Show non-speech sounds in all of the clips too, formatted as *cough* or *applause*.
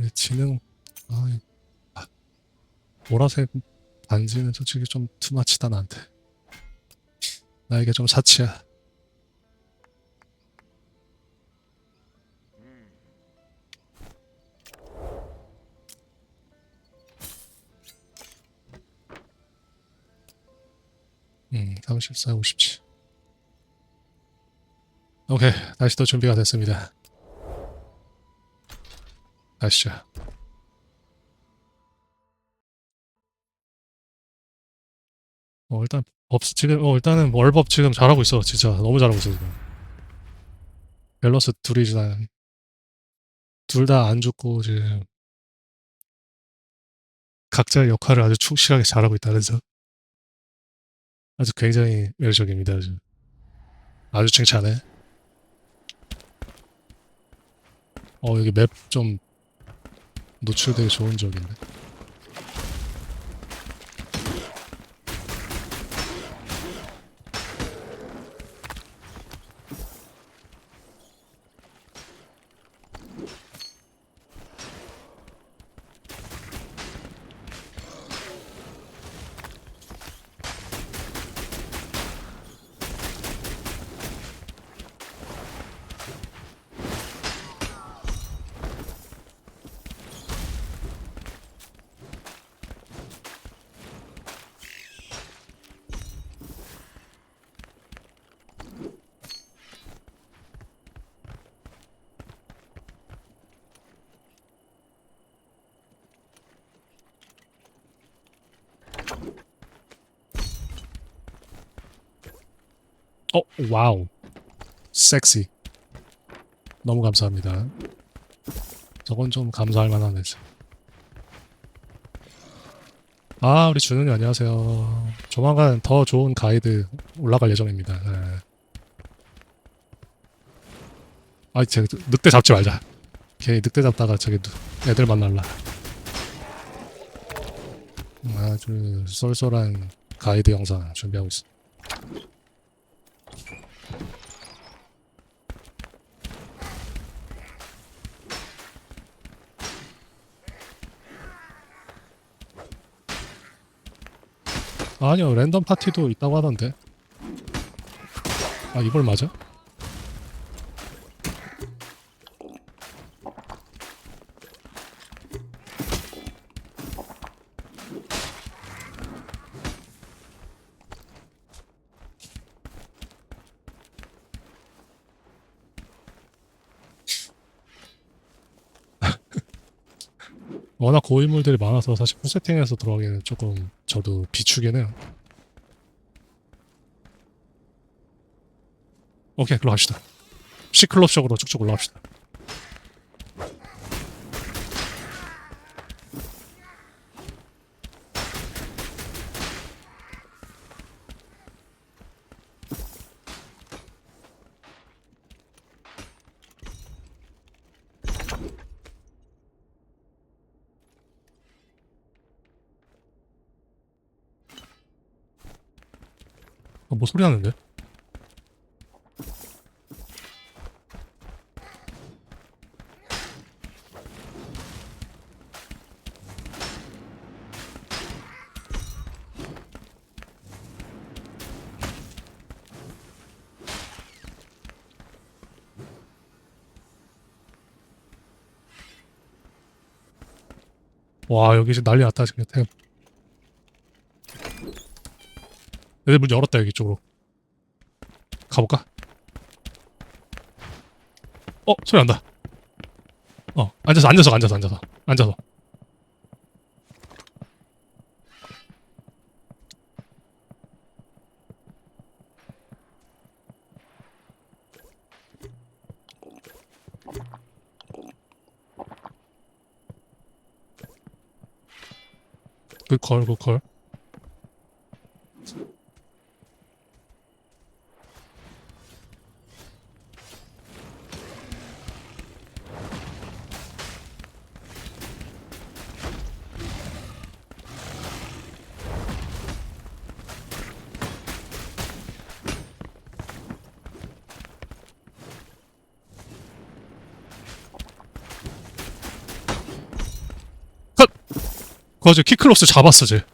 이 지능 아, 보라색 반지는 솔직히 좀 투마치다 나한테. 나에게 좀 사치야 음 34, 57 오케이 다시 또 준비가 됐습니다 가시죠. 어 일단 법 지금 어 일단은 월법 지금 잘하고 있어. 진짜 너무 잘하고 있어 지금. 밸런스 둘이 둘 다 안 죽고 지금 각자의 역할을 아주 충실하게 잘하고 있다는 점 아주 굉장히 매력적입니다 아주 아주 칭찬해. 어 여기 맵 좀 노출되기 좋은 지역인데 어, 와우. 섹시. 너무 감사합니다. 저건 좀 감사할 만하네. 아, 우리 준은이 안녕하세요. 조만간 더 좋은 가이드 올라갈 예정입니다. 네. 아, 제 늑대 잡지 말자. 걔 늑대 잡다가 저기 누- 애들 만날라. 음, 아주 쏠쏠한 가이드 영상 준비하고 있어. 아니요 랜덤 파티도 있다고 하던데 아 이걸 맞아? 워낙 고인물들이 많아서 사실 풀세팅해서 들어가기는 조금 저도 비추긴 해요 오케이, 그로 갑시다. 시클롭 쪽으로 쭉쭉 올라갑시다. 뭐 소리 나는데? 와 여기 지금 난리 났다 지금 템 애들 문 열었다 여기 쪽으로. 가볼까? 어 소리 난다. 어 앉아서 앉아서 앉아서 앉아서 앉아서. 굿콜 굿콜 저 키클로스 잡았어 쟤.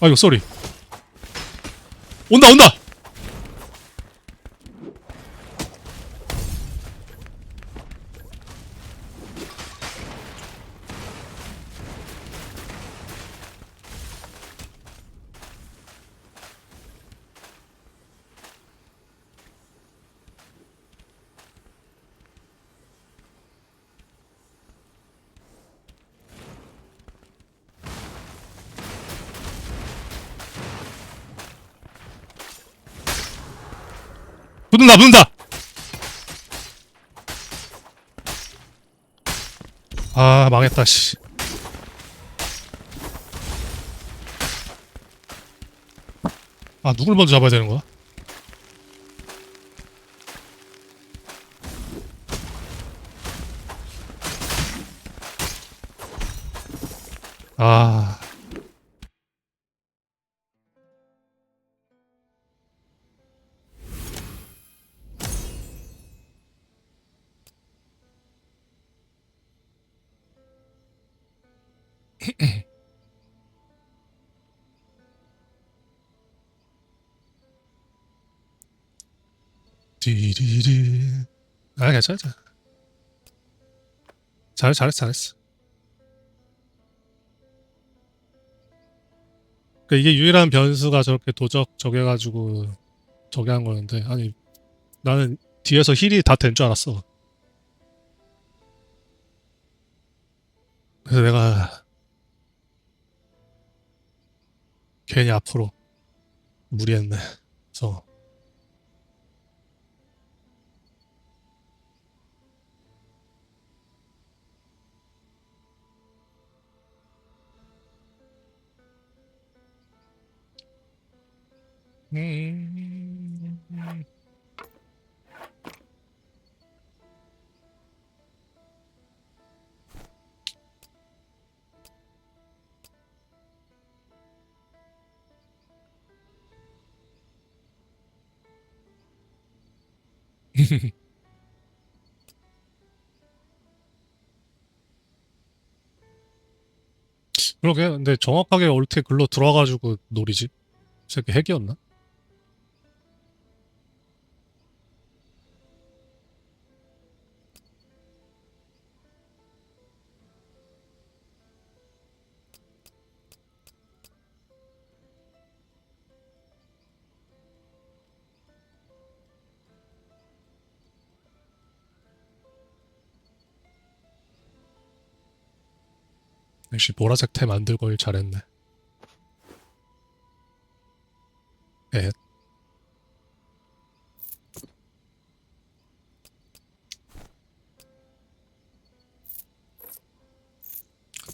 아이고 쏘리. 온다 온다 붙는다 붙는다 아 망했다 씨 아, 누굴 먼저 잡아야 되는 거야? *clears throat* 디리리. 아, 괜찮아. 잘, 잘했어, 잘했어. 그러니까 이게 유일한 변수가 저렇게 도적 저게가지고 저게 한 거였는데 아니 나는 뒤에서 힐이 다 된 줄 알았어. 그래서 내가 괜히 앞으로 무리했네. 그래서 음... *laughs* 그러게 근데 정확하게 어떻게 글로 들어와가지고? 이 새끼 핵이었나? 역시 보라색 테 만들고 일 잘했네. 에.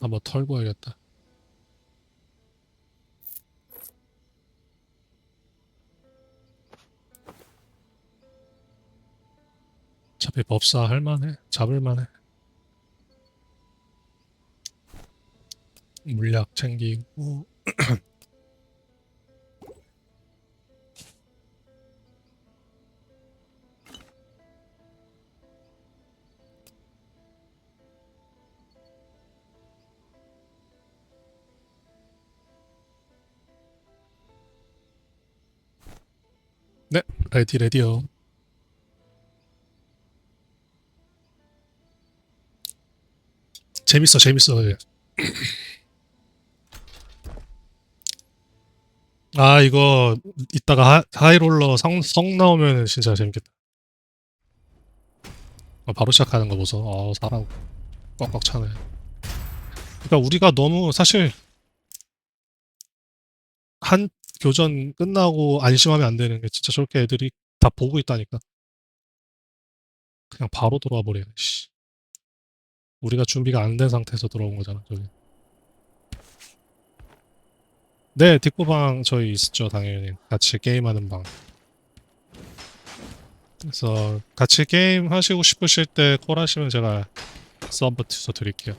한번 털고 와야겠다. 어차피 법사 할만해. 잡을만해. 물약 챙기고. *clears throat* 네 레디 레디요 재밌어 재밌어 *clears throat* 아 이거 이따가 하, 하이롤러 성, 성 나오면 진짜 재밌겠다. 아, 바로 시작하는 거 보소. 아 사람 꽉꽉 차네. 그러니까 우리가 너무 사실 한 교전 끝나고 안심하면 안 되는 게 진짜 저렇게 애들이 다 보고 있다니까. 그냥 바로 들어와 버리네 씨. 우리가 준비가 안 된 상태에서 들어온 거잖아 저기 네, 뒷구방 저희 있었죠, 당연히. 같이 게임하는 방. 그래서 같이 게임 하시고 싶으실 때 콜 하시면 제가 서브 주소 드릴게요.